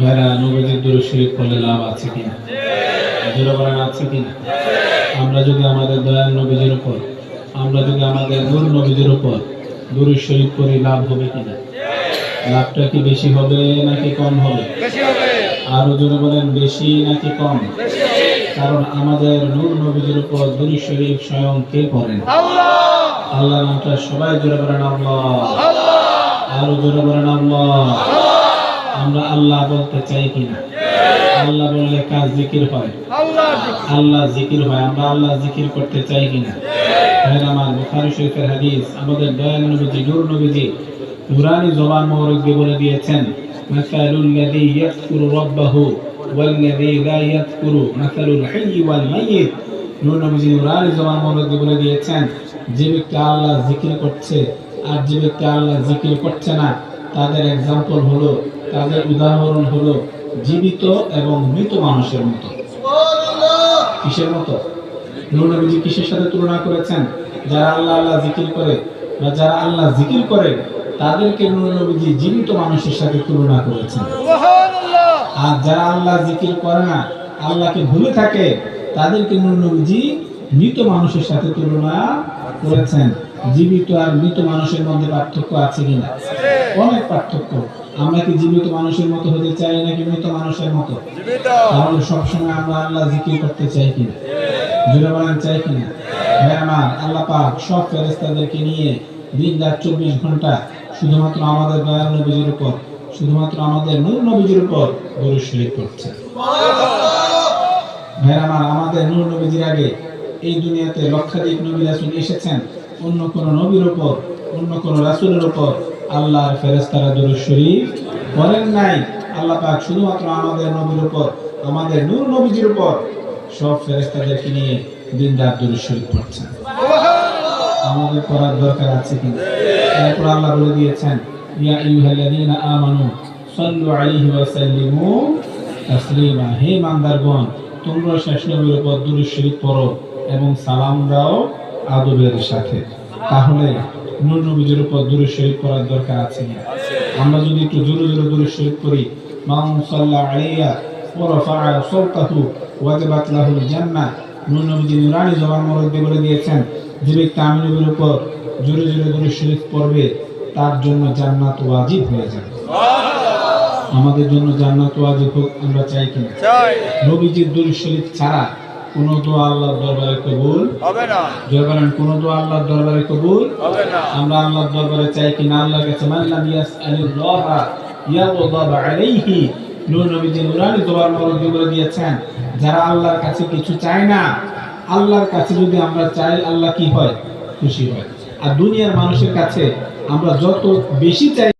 ভাইরা নবীজির দূর শরীফ করলে লাভ আছে কিনা? জোরে বলেন আছে কিনা? আমরা যদি আমাদের দয়াল নবীজির উপর আমরা যদি আমাদের নূর নবীজির উপর দূর শরীফ করি লাভ হবে কিনা? লাভটা কি বেশি হবে নাকি কম হবে? আরও জোরে বলেন বেশি নাকি কম? কারণ আমাদের নূর নবীজির উপর দূর শরীফ স্বয়ং কে করেন? আল্লাহ। নামটা সবাই জোরে বলেন আল্লাহ। আরও জোরে বলেন আল্লাহ। আমরা আল্লাহ বলতে চাই কিনা? আল্লাহ বললে কাজ জিকির হয়। আল্লাহ জিকির হয়, আমরা আল্লাহ জিকির করতে চাই কিনা? ভাইরা আমার বুখারী শরীফের হাদিস, আমাদের দয়াল নবীজি নবীজি জবান মোবারক বলে দিয়েছেন জবান বলে দিয়েছেন, যে ব্যক্তি আল্লাহ জিকির করছে, আর যে ব্যক্তি আল্লাহ জিকির করছে না তাদের এক্সাম্পল হলো, তাদের উদাহরণ হলো জীবিত এবং মৃত মানুষের মতো। কিসের মতো? নবীজি কিসের সাথে তুলনা করেছেন? যারা আল্লাহ আল্লাহ জিকির করে বা যারা আল্লাহ জিকির করে, তাদেরকে নবীজি জীবিত মানুষের সাথে তুলনা করেছেন। আর যারা আল্লাহ জিকির করে না, আল্লাহকে ভুলে থাকে, তাদেরকে নবীজি মৃত মানুষের সাথে তুলনা করেছেন। জীবিত আর মৃত মানুষের মধ্যে পার্থক্য আছে কিনা? অনেক পার্থক্য। আমরা কি জীবিত মানুষের মতো হতে চাই নাকি মৃত মানুষের মতো? তাহলে সবসময় আমরা আল্লাহ জিকির করতে চাই কিনা জুড়ে বলেন চাই আমার আল্লাহ পাক সব ফেরেস্তাদেরকে নিয়ে দিন রাত চব্বিশ ঘণ্টা শুধুমাত্র আমাদের দয়াল নবীজির উপর শুধুমাত্র আমাদের নূর নবীজির উপর শরীফ করছে আমার আমাদের নূর নবীজির আগে এই দুনিয়াতে লক্ষাধিক নবী রাসূল এসেছেন। অন্য কোন নবীর উপর অন্য কোন রাসূলের উপর আল্লাহর ফেরেশতারা দরুদ শরীফ বলেন নাই। আল্লাহ পাক শুধুমাত্র আমাদের নবীর উপর আমাদের নূর নবীজির উপর সব ফেরেশতাদেরকে নিয়ে দিন রাত দরুদ শরীফ পড়ছেন। আমাদের করার দরকার আছে কি? এরপর আল্লাহ বলে দিয়েছেন ইয়া আইয়ুহাল্লাযীনা আমানু সাল্লু আলাইহি ওয়া সাল্লিমু তাসলিমা হে ইমানদারগণ তোমরা শেষ নবীর উপর দুরূদ শরীফ পড়ো এবং সালাম দাও আদবের সাথে। তাহলে নবীজির উপর দুরূদ শরীফ পড়ার দরকার আছে কি আমরা যদি একটু জোরে জোরে শরীফ ওয়াজাবাত লাহুল নূর নবীজি নুরানি জবান মোবারক বলে দিয়েছেন যে ব্যক্তি আমি নবীর উপর জোরে জোরে শরীফ পড়বে তার জন্য জান্নাত ওয়াজিব হয়ে যাবে। আমাদের জন্য জান্নাত ওয়াজিব হোক আমরা চাই কিনা? নবীজির দুরূদ শরীফ ছাড়া কোন দোয়া আল্লাহর দরবারে কবুল? হবে না। জয় বলেন কোন দোয়া আল্লাহর দরবারে কবুল? হবে না। আমরা আল্লাহর দরবারে চাই কিনা আল্লাহর কাছে মাল্লাম ইয়াসআলিল্লাহ ইয়াগদাব আলাইহি। নূর নবীজি নুরানি দোয়ার বলে দিয়েছেন যারা আল্লাহর কাছে কিছু চায় না আল্লাহর কাছে যদি আমরা চাই আল্লাহ কি হয়? খুশি হয়। আর দুনিয়ার মানুষের কাছে আমরা যত বেশি চাই